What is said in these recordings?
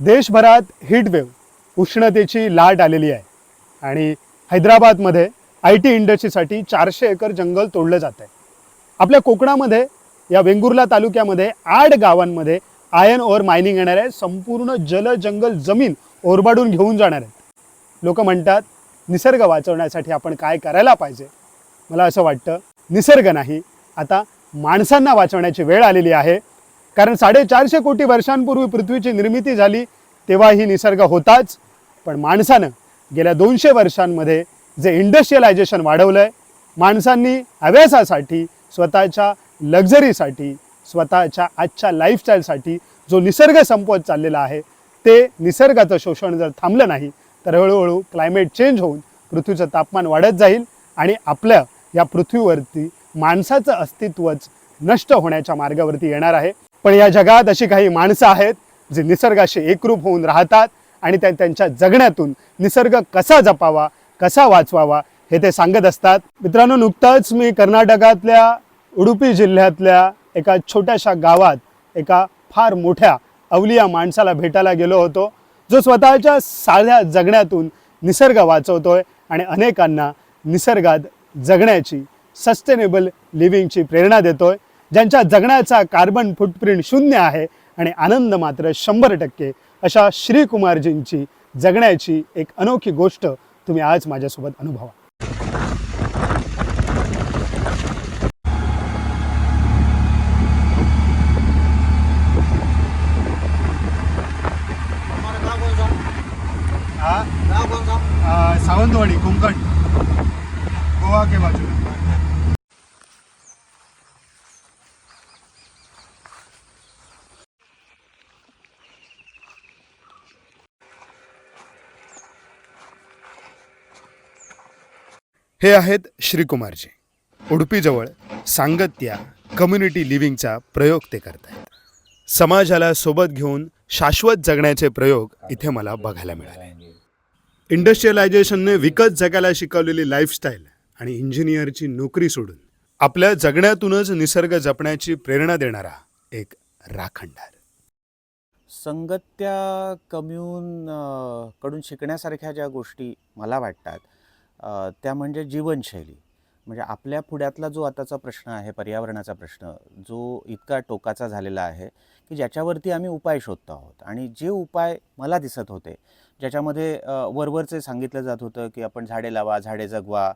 देशभरात हीटवेव्ह उष्णतेची लाट आलेली आहे. आणि हैदराबादमध्ये आय टी इंडस्ट्रीसाठी चारशे एकर जंगल तोडलं जात आहे. आपल्या कोकणामध्ये या वेंगुर्ला तालुक्यामध्ये आठ गावांमध्ये आयन ओर मायनिंग येणार आहे संपूर्ण जल जंगल जमीन ओरबाडून घेऊन जाणार आहेत. लोक म्हणतात निसर्ग वाचवण्यासाठी आपण काय करायला पाहिजे? मला असं वाटतं निसर्ग नाही आता माणसांना वाचवण्याची वेळ आलेली आहे. कारण साडेचारशे कोटी वर्षांपूर्वी पृथ्वीची निर्मिती झाली तेव्हा ही निसर्ग होताच. पण माणसानं गेल्या दोनशे वर्षांमध्ये जे इंडस्ट्रियलायझेशन वाढवलं आहे माणसांनी हव्यासासाठी स्वतःच्या लक्झरीसाठी स्वतःच्या आजच्या लाईफस्टाईलसाठी जो निसर्ग संपवत चाललेला आहे ते निसर्गाचं शोषण जर थांबलं नाही तर हळूहळू क्लायमेट चेंज होऊन पृथ्वीचं तापमान वाढत जाईल आणि आपल्या या पृथ्वीवरती माणसाचं अस्तित्वच नष्ट होण्याच्या मार्गावरती येणार आहे. पण या जगात अशी काही माणसं आहेत जे निसर्गाशी एकरूप होऊन राहतात आणि त्या त्यांच्या जगण्यातून निसर्ग कसा जपावा कसा वाचवावा हे ते सांगत असतात. मित्रांनो नुकतंच मी कर्नाटकातल्या उडुपी जिल्ह्यातल्या एका छोट्याशा गावात एका फार मोठ्या अवलिया माणसाला भेटायला गेलो होतो. जो स्वतःच्या साध्या जगण्यातून निसर्ग वाचवतोय आणि अनेकांना निसर्गात जगण्याची सस्टेनेबल लिव्हिंगची प्रेरणा देतोय. ज्यांच्या जगण्याचा कार्बन फुटप्रिंट शून्य आहे आणि आनंद मात्र शंभर टक्के अशा श्रीकुमारजींची जगण्याची एक अनोखी गोष्ट तुम्ही आज माझ्यासोबत अनुभवा. सावंतवाडी कोकण. गोवा के बाजू हे आहेत श्रीकुमारजी. उडुपीजवळ सांगत्या कम्युनिटी लिव्हिंगचा प्रयोग ते करत आहेत समाजाला सोबत घेऊन शाश्वत जगण्याचे प्रयोग इथे मला बघायला मिळाले. इंडस्ट्रियलायझेशनने विकत जगायला शिकवलेली लाईफस्टाईल आणि इंजिनियरची नोकरी सोडून आपल्या जगण्यातूनच निसर्ग जपण्याची प्रेरणा देणारा एक राखणदार. संगत्या कम्यून कडून शिकण्यासारख्या ज्या गोष्टी मला वाटतात त्या म्हणजे जीवनशैली. म्हणजे आपल्या पुढ्यातला जो आताचा प्रश्न आहे पर्यावरणाचा प्रश्न जो इतका टोकाचा झालेला आहे की ज्याच्यावरती आम्ही उपाय शोधतो आहोत. आणि जे उपाय मला दिसत होते ज्याच्यामध्ये वरवरचे सांगितलं जात होतं की आपण झाडे लावा झाडे जगवा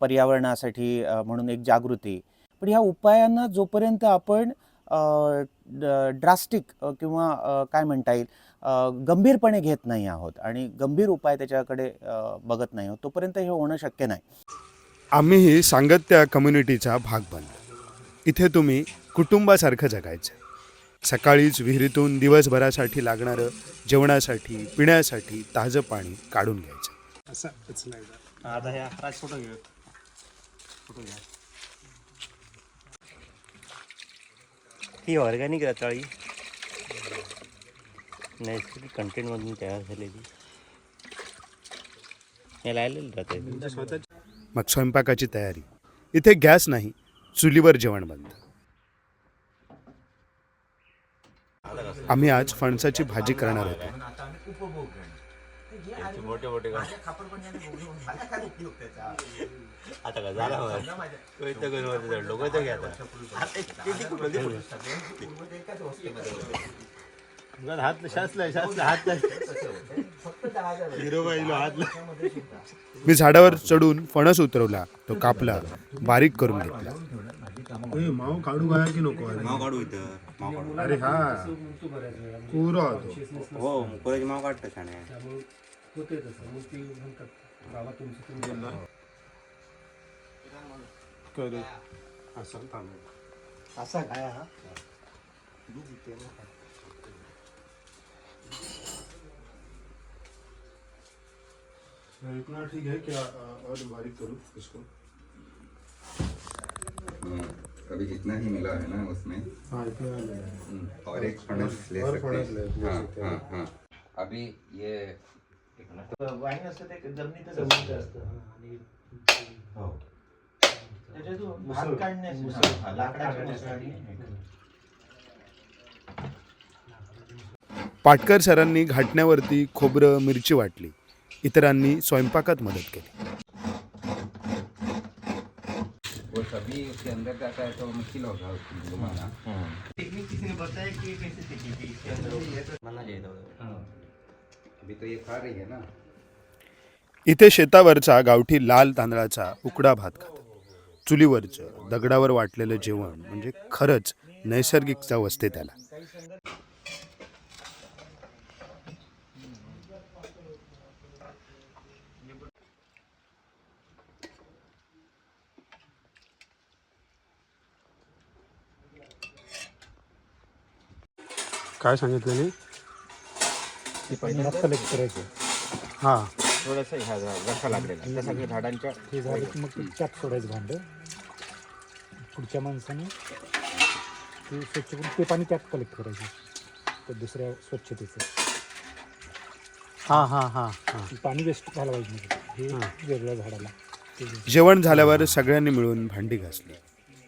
पर्यावरणासाठी म्हणून एक जागृती. पण ह्या उपायांना जोपर्यंत आपण ड्रास्टिक किंवा काय म्हणता येईल गंभीरपणे घेत नाही आहोत आणि गंभीर उपाय त्याच्याकडे बघत नाही आहोत तोपर्यंत हे होणं शक्य नाही. आम्हीही सांगत्या कम्युनिटीचा भाग बनलो. इथे तुम्ही कुटुंबासारखं जगायचं. सकाळीच विहिरीतून दिवसभरासाठी लागणारं जेवणासाठी पिण्यासाठी ताजं पाणी काढून घ्यायचं. असं आता हे फोटो घेऊ फोटो घ्या ही ऑर्गॅनिक रताळी. नैसर्गिक कंटेंटमधून तयार झालेली. हे लायलेलं राहते मग स्वयंपाकाची तयारी. इथे गॅस नाही चुलीवर जेवण बनतं आम्ही आज फणसाची भाजी करणार होतो. मोठे मोठे आता का झाला लोक तर घ्या हात शासलाय शासला हात मी झाडावर चढून फणस उतरवला तो कापला बारीक करून घेतला. माव काढू काय की नको? माव काढू इथं माव काढू. अरे हा. पुरा होतो. हो मुकुराची माव काढतं छान आहे करू असं थांब असा काय हा इतना ठीक है क्या और बारीक करूँ इसको अभी जितना ही मिला है ना उसमें हाँ इतना और एक फणस ले सकते ले- हैं हाँ सकते हैं। हाँ अभी ये वाईन असतं ते जमिनीतच असतं हो त्याच्यातून भात काढण्यासाठी हा, लाकडाची मुसळ आणि. पाटकर सरांनी घाटण्यावरती खोबरं मिरची वाटली. इतरांनी स्वयंपाकात मदत केली. वो सभी उसके अंदर जाता है तो मुश्किल होगा उसको घुमाना अभी तो ये खा रही है ना। इथे शेतावरचा गावठी लाल तांदळाचा उकडा भात खातात चुलीवरचं दगडावर वाटलेलं जेवण म्हणजे खरंच नैसर्गिक चव असते त्याला. काय सांगितलं मी कलेक्ट करायचं. हां. थोडंसं ह्या रसा लागलेला त्या सगळ्या झाडांच्या हे मग ते त्यात सोडायचं भांडं? पुढच्या माणसाने ते स्वच्छ करून ते पाणी त्यात कलेक्ट करायचं. तर दुसऱ्या स्वच्छतेचं. हां हां हां हां. पाणी वेस्ट झालं पाहिजे नाही. हे वेगळ्या झाडाला. ते. जेवण झाल्यावर सगळ्यांनी मिळून भांडी घासली.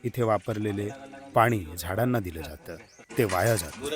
इथे वापरलेले पाणी झाडांना दिलं जातं. ते वाया जातं.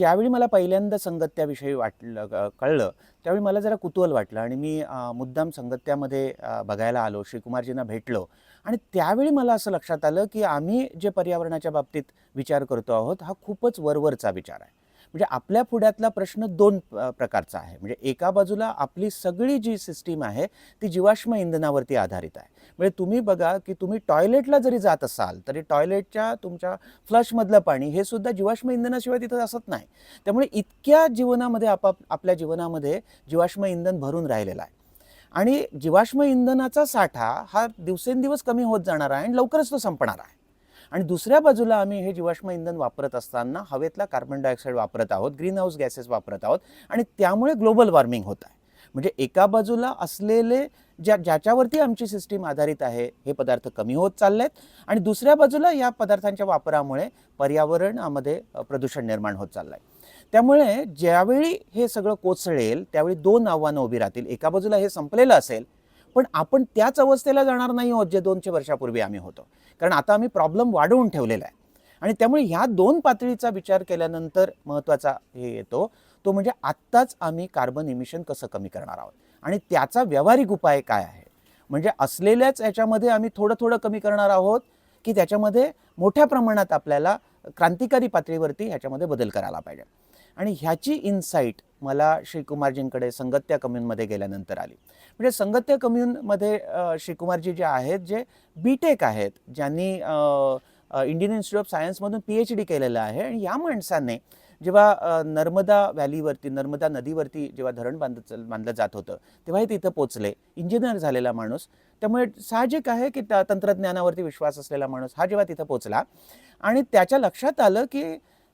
ज्यावेळी मला पहिल्यांदा संगत्याविषयी वाटलं कळलं त्यावेळी मला जरा कुतूहल वाटलं आणि मी मुद्दाम संगत्यामध्ये बघायला आलो श्रीकुमारजींना भेटलो. आणि त्यावेळी मला असं लक्षात आलं की आम्ही जे पर्यावरणाच्या बाबतीत विचार करतो आहोत हा खूपच वरवरचा विचार आहे. म्हणजे आपल्या पुढ्यातला प्रश्न दोन प्रकारचा आहे. म्हणजे एका बाजूला आपली सगळी जी सिस्टीम आहे ती जीवाश्म इंधनावरती आधारित आहे. म्हणजे तुम्ही बघा की तुम्ही टॉयलेटला जरी जात असाल तरी टॉयलेटच्या तुमच्या फ्लशमधलं पाणी हे सुद्धा जीवाश्म इंधनाशिवाय तिथं असत नाही. त्यामुळे इतक्या जीवनामध्ये आपाप आपल्या जीवनामध्ये जीवाश्म इंधन भरून राहिलेलं आहे. आणि जीवाश्म इंधनाचा साठा हा दिवसेंदिवस कमी होत जाणार आहे आणि लवकरच तो संपणार आहे. आणि दुसऱ्या बाजूला आम्ही हे जीवाश्म इंधन वापरत असताना हवेतला कार्बन डायऑक्साईड वापरत आहोत ग्रीन हाऊस गॅसेस वापरत आहोत आणि त्यामुळे ग्लोबल वॉर्मिंग होत आहे. म्हणजे एका बाजूला असलेले ज्या ज्याच्यावरती आमची सिस्टीम आधारित आहे हे पदार्थ कमी होत चालले आहेत आणि दुसऱ्या बाजूला या पदार्थांच्या वापरामुळे पर्यावरणामध्ये प्रदूषण निर्माण होत चाललं आहे त्यामुळे ज्यावेळी हे सगळं कोसळेल त्यावेळी दोन आव्हानं उभी राहतील. एका बाजूला हे संपलेलं असेल पण आपण त्याच अवस्थेला जाणार नाही आहोत जे दोनशे वर्षापूर्वी आम्ही होतो. कारण आता आम्ही प्रॉब्लेम वाढवून ठेवलेला आहे. आणि त्यामुळे ह्या दोन पातळीचा विचार केल्यानंतर महत्त्वाचा हे येतो तो म्हणजे आत्ताच आम्ही कार्बन इमिशन कसं कमी करणार आहोत? आणि त्याचा व्यावहारिक उपाय काय आहे? म्हणजे असलेल्याच याच्यामध्ये आम्ही थोडं थोडं कमी करणार आहोत की त्याच्यामध्ये मोठ्या प्रमाणात आपल्याला क्रांतिकारी पातळीवरती ह्याच्यामध्ये बदल करायला पाहिजे. आणि ह्याची इन्साईट मला श्रीकुमारजींकडे संगत्या कम्युनमध्ये गेल्यानंतर आली. म्हणजे संगत्या कम्युनमध्ये श्रीकुमारजी जे आहेत जे बी टेक आहेत ज्यांनी इंडियन इन्स्टिट्यूट ऑफ सायन्समधून पी एच डी केलेलं आहे आणि या माणसाने जेव्हा नर्मदा व्हॅलीवरती नर्मदा नदीवरती जेव्हा धरण बांध बांधलं जात होतं तेव्हाही तिथं पोचले. इंजिनियर झालेला माणूस. त्यामुळे साहजिक आहे की तंत्रज्ञानावरती विश्वास असलेला माणूस हा जेव्हा तिथं पोचला आणि त्याच्या लक्षात आलं की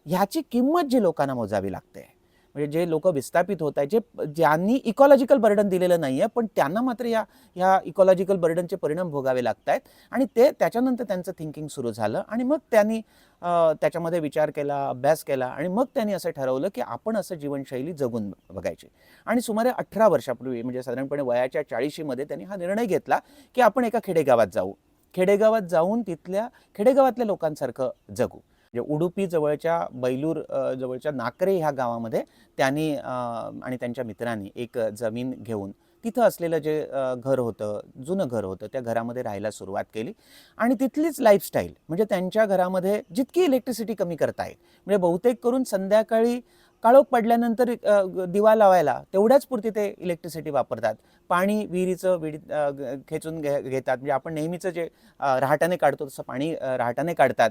ह्याची किंमत जी लोकांना मोजावी लागते. म्हणजे जे लोक विस्थापित होत आहेत जे ज्यांनी इकॉलॉजिकल बर्डन दिलेलं नाही आहे पण त्यांना मात्र या ह्या इकॉलॉजिकल बर्डनचे परिणाम भोगावे लागत आहेत आणि ते त्याच्यानंतर त्यांचं थिंकिंग सुरू झालं आणि मग त्यांनी त्याच्यामध्ये विचार केला अभ्यास केला आणि मग त्यांनी असं ठरवलं की आपण असं जीवनशैली जगून बघायची. आणि सुमारे अठरा वर्षापूर्वी म्हणजे साधारणपणे वयाच्या चाळीशीमध्ये त्यांनी हा निर्णय घेतला की आपण एका खेडेगावात जाऊ. खेडेगावात जाऊन तिथल्या खेडेगावातल्या लोकांसारखं जगू. म्हणजे उडुपी जवळच्या बैलूर जवळच्या नाकरे ह्या गावामध्ये त्यांनी आणि त्यांच्या मित्रांनी एक जमीन घेऊन तिथं असलेलं जे घर होतं जुनं घर होतं त्या घरामध्ये राहायला सुरुवात केली. आणि तिथलीच लाईफस्टाईल म्हणजे त्यांच्या घरामध्ये जितकी इलेक्ट्रिसिटी कमी करता येईल म्हणजे बहुतेक करून संध्याकाळी काळोख पडल्यानंतर दिवा लावायला तेवढ्याच पुरती ते इलेक्ट्रिसिटी वापरतात. पाणी विहिरीचं विहिरीत खेचून घे घेतात. म्हणजे आपण नेहमीचं जे अ, रहाटाने काढतो तसं पाणी अ, रहाटाने काढतात.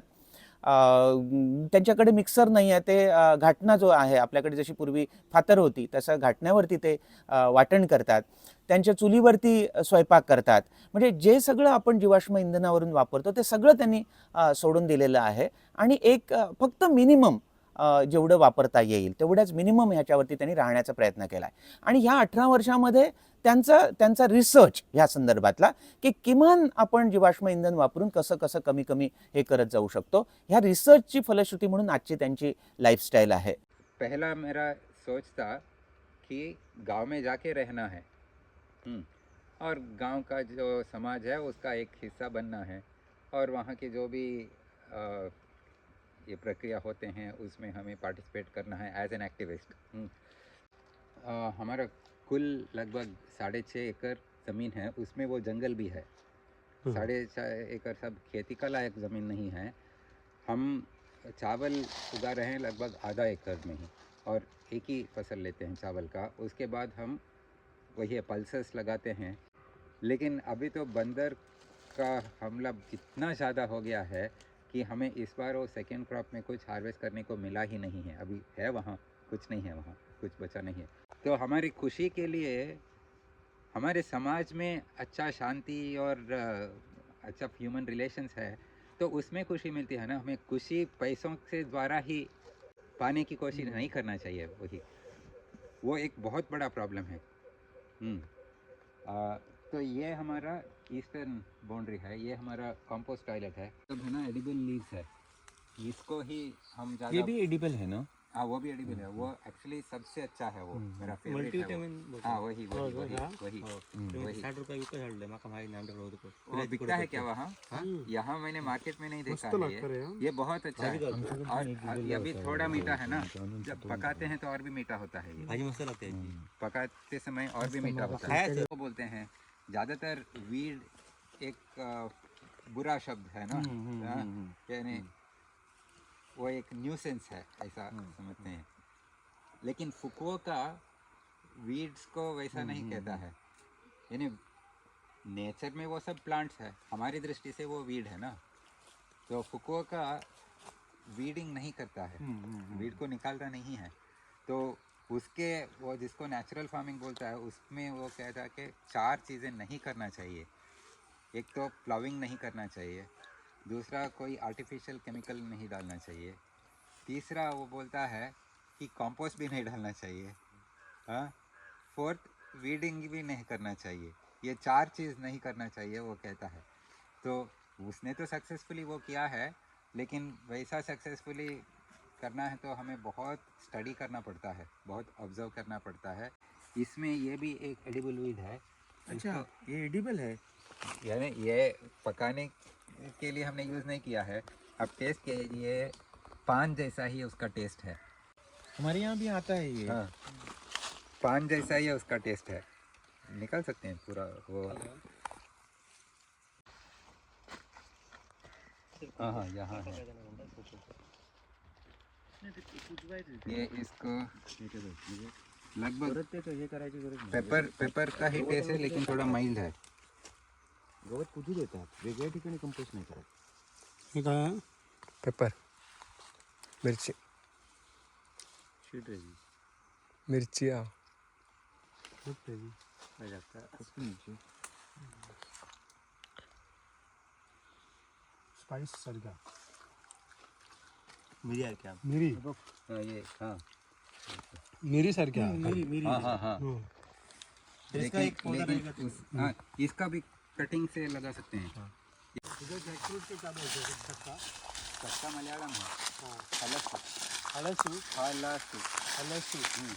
त्यांच्याकडे मिक्सर नाही आहे. ते घाटणा जो आहे आपल्याकडे जशी पूर्वी फातर होती तसं घाटण्यावरती ते वाटण करतात. त्यांच्या चुलीवरती स्वयंपाक करतात. म्हणजे जे सगळं आपण जीवाश्म इंधनावरून वापरतो ते सगळं त्यांनी सोडून दिलेलं आहे. आणि एक फक्त मिनिमम जेवढं वापरता येईल तेवढ्याच मिनिमम ह्याच्यावरती त्यांनी राहण्याचा प्रयत्न केला आहे आणि ह्या अठरा वर्षामध्ये त्यांचा त्यांचा रिसर्च ह्या संदर्भातला की किमान आपण जीवाश्म इंधन वापरून कसं कसं कमी कमी हे करत जाऊ शकतो ह्या रिसर्चची फलश्रुती म्हणून आजची त्यांची लाईफस्टाईल आहे. पहला मेरा सोच था कि गांव में जाके रहना है। और गांव का जो समाज है उसका एक हिस्सा बनना है। और वहाँ के जो भी आ, ये प्रक्रिया होते हैं उसमें हमें पार्टिसिपेट करना है एज एन एक्टिविस्ट हमारा कुल लगभग साढ़े छः एकड़ ज़मीन है उसमें वो जंगल भी है। साढ़े छः एकड़ सब खेती का लायक ज़मीन नहीं है। हम चावल उगा रहे हैं लगभग आधा एकड़ में ही और एक ही फ़सल लेते हैं चावल का। उसके बाद हम वही पल्सेस लगाते हैं। लेकिन अभी तो बंदर का हमला इतना ज़्यादा हो गया है कि हमें इस बार वो सेकेंड क्रॉप में कुछ हार्वेस्ट करने को मिला ही नहीं है। अभी है वहाँ कुछ नहीं है वहाँ कुछ बचा नहीं है। तो हमारी खुशी के लिए हमारे समाज में अच्छा शांति और अच्छा ह्यूमन रिलेशंस है तो उसमें खुशी मिलती है ना। हमें खुशी पैसों से द्वारा ही पाने की कोशिश नहीं करना चाहिए वही। वो एक बहुत बड़ा प्रॉब्लम है। हम्म। आ, तो ये हमारा ईस्टर्न बाउंड्री है ये हमारा कंपोस्ट टॉयलेट है। सब है ना एडिबल लीव्स है। इसको ही हम ज़्यादा ये भी एडिबल है ना? हाँ वो भी एडिबल है। वो एक्चुअली सबसे अच्छा है वो मेरा फेवरेट है वो। हाँ। वही वही वही वही। वही। साठ रुपये विकत हाडले माका माहिती नाही आमच्याकडे होतं पण. वो बिकता है क्या वहाँ? यहाँ मैंने मार्केट में नहीं देखा है ये। बहुत अच्छा है। और ये भी थोड़ा मीठा है ना। जब पकाते हैं? तो और भी मीठा होता है ये। लागते पकाते समय और भी मीठा होता है। बोलते हैं ज़्यादातर वीड एक बुरा शब्द है ना? हाँ, यानी वो एक न्यूसेंस है ऐसा समझते हैं। लेकिन फुकुओ का वीड्स को वैसा नहीं कहता है। यानी नेचर में वो सब प्लांट्स है। हमारी दृष्टि से वो वीड है ना? तो फुकुओ का वीडिंग नहीं करता है। वीड को निकालता नहीं है। तो उसके, वो जिसको नेचुरल फ़ार्मिंग बोलता है, उसमें वो कहता है कि चार चीज़ें नहीं करना चाहिए। एक तो प्लाविंग नहीं करना चाहिए, दूसरा कोई आर्टिफिशियल केमिकल नहीं डालना चाहिए, तीसरा वो बोलता है कि कंपोस्ट भी नहीं डालना चाहिए हाँ? फोर्थ वीडिंग भी नहीं करना चाहिए, ये चार चीज़ नहीं करना चाहिए, वो कहता है। तो उसने तो सक्सेसफुली वो किया है, लेकिन वैसा सक्सेसफुली करना है तो हमें बहुत स्टडी करना पड़ता है बहुत ऑब्ज़र्व करना पड़ता है। इसमें ये भी एक एडिबल वीड है। अच्छा ये एडिबल है? यानी ये पकाने के लिए हमने यूज़ नहीं किया है। अब टेस्ट के ये पान जैसा ही उसका टेस्ट है। हमारे यहाँ भी आता है ये। हाँ पान जैसा ही उसका टेस्ट है। निकाल सकते हैं पूरा वो। हाँ हाँ यहाँ है। ये इसको लगभग परत ते हे करायची गरज नाही पेपर पेपर का ही टेस्ट है लेकिन थोड़ा माइल्ड है। गवत कुजू देतात वेगळ्या ठिकाणी कंपोस्ट नाही करायचं हे काय? पेपर मिरची. शीट रेजी मिरची हा. पाहिजे आता कुठून स्पाइस सारखा. मिरी आहे क्या? मिरी? हाँ ये हाँ। मिरी सारख्या मिरी मिरी हाँ हाँ हाँ। इसका एक पौधा लेकिन रहेगा उस, हाँ, इसका भी कटिंग से लगा सकते हैं। कच्चा? मलयालम है। हलसु। हळसू हलसु। हळसू हम्म.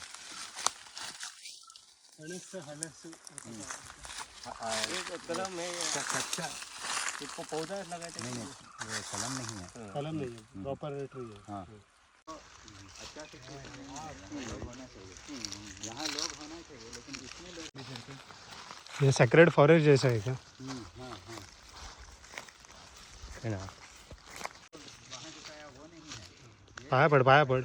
हळस हळसू कलम है क- कच्चा। इसको पौधा लगाते नहीं नहीं ये कलम नहीं है। कलम नाही आहे प्रॉपर हाँ अच्छा से यहाँ लोग होना चाहिए यहाँ लोग होना चाहिए लेकिन इसमें लोग हे सेक्रेट फॉरेस्ट जैसा आहे का हाँ हाँ है ना? नहीं है पाया पड पाया पड।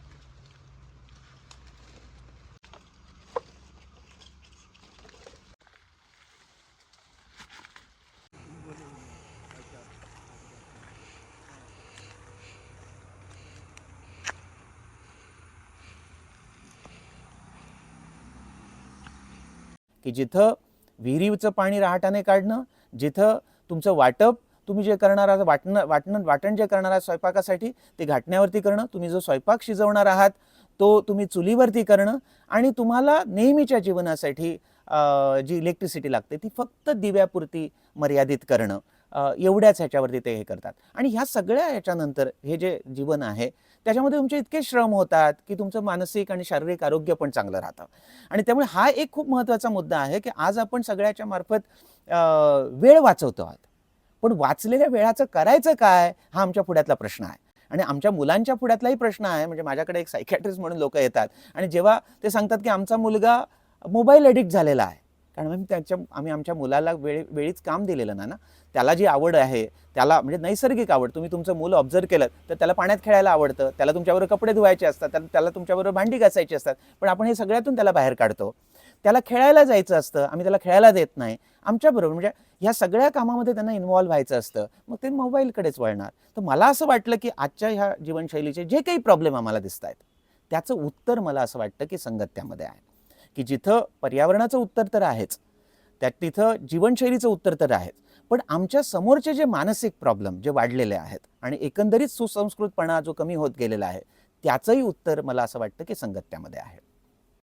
की जिथं विहिरीचं पाणी रहाटाने काढणं जिथं तुमचं वाटप तुम्ही जे करणार आहात वाटणं वाटणं वाटण जे करणार आहात स्वयंपाकासाठी ते घाटण्यावरती करणं तुम्ही जो स्वयंपाक शिजवणार आहात तो तुम्ही चुलीवरती करणं आणि तुम्हाला नेहमीच्या जीवनासाठी जी इलेक्ट्रिसिटी लागते ती फक्त दिव्यापुरती मर्यादित करणं. एवढ्याच ह्याच्यावरती ते हे करतात. आणि ह्या सगळ्या ह्याच्यानंतर हे जे जीवन आहे त्याच्यामध्ये तुमचे इतके श्रम होतात की तुमचं मानसिक आणि शारीरिक आरोग्य पण चांगलं राहतं. आणि त्यामुळे हा एक खूप महत्त्वाचा मुद्दा आहे की आज आपण सगळ्याच्या मार्फत वेळ वाचवतो आहात. पण वाचलेल्या वेळाचं करायचं काय हा आमच्या पुढ्यातला प्रश्न आहे. आणि आमच्या मुलांच्या पुढ्यातलाही प्रश्न आहे. म्हणजे माझ्याकडे एक सायकॅट्रिस्ट म्हणून लोक येतात. आणि जेव्हा ते सांगतात की आमचा मुलगा मोबाईल एडिक्ट झालेला आहे कारण आम्ही त्याच्या आम्ही आमच्या मुलाला वेळ वेळीच काम दिलेलं ना ना त्याला जी आवड आहे त्याला म्हणजे नैसर्गिक आवड तुम्ही तुमचं मुलं ऑब्झर्व केलं तर त्याला पाण्यात खेळायला आवडतं त्याला तुमच्याबरोबर कपडे धुवायचे असतात त्याला त्याला तुमच्याबरोबर भांडी घासायची असतात पण आपण हे सगळ्यातून त्याला बाहेर काढतो. त्याला खेळायला जायचं असतं आम्ही त्याला खेळायला देत नाही. आमच्याबरोबर म्हणजे ह्या सगळ्या कामामध्ये त्यांना इन्व्हॉल्व व्हायचं असतं. मग ते मोबाईलकडेच वळणार. तर मला असं वाटलं की आजच्या ह्या जीवनशैलीचे जे काही प्रॉब्लेम आम्हाला दिसत आहेत त्याचं उत्तर मला असं वाटतं की संगत्यामध्ये आहे. की जिथं पर्यावरणाचं उत्तर तर आहेच त्यात तिथं जीवनशैलीचं उत्तर तर आहेच. पण आमच्या समोरचे जे मानसिक प्रॉब्लेम जे वाढलेले आहेत आणि एकंदरीत सुसंस्कृतपणा जो कमी होत गेलेला आहे त्याचंही उत्तर मला असं वाटतं की संगत्यामध्ये आहे.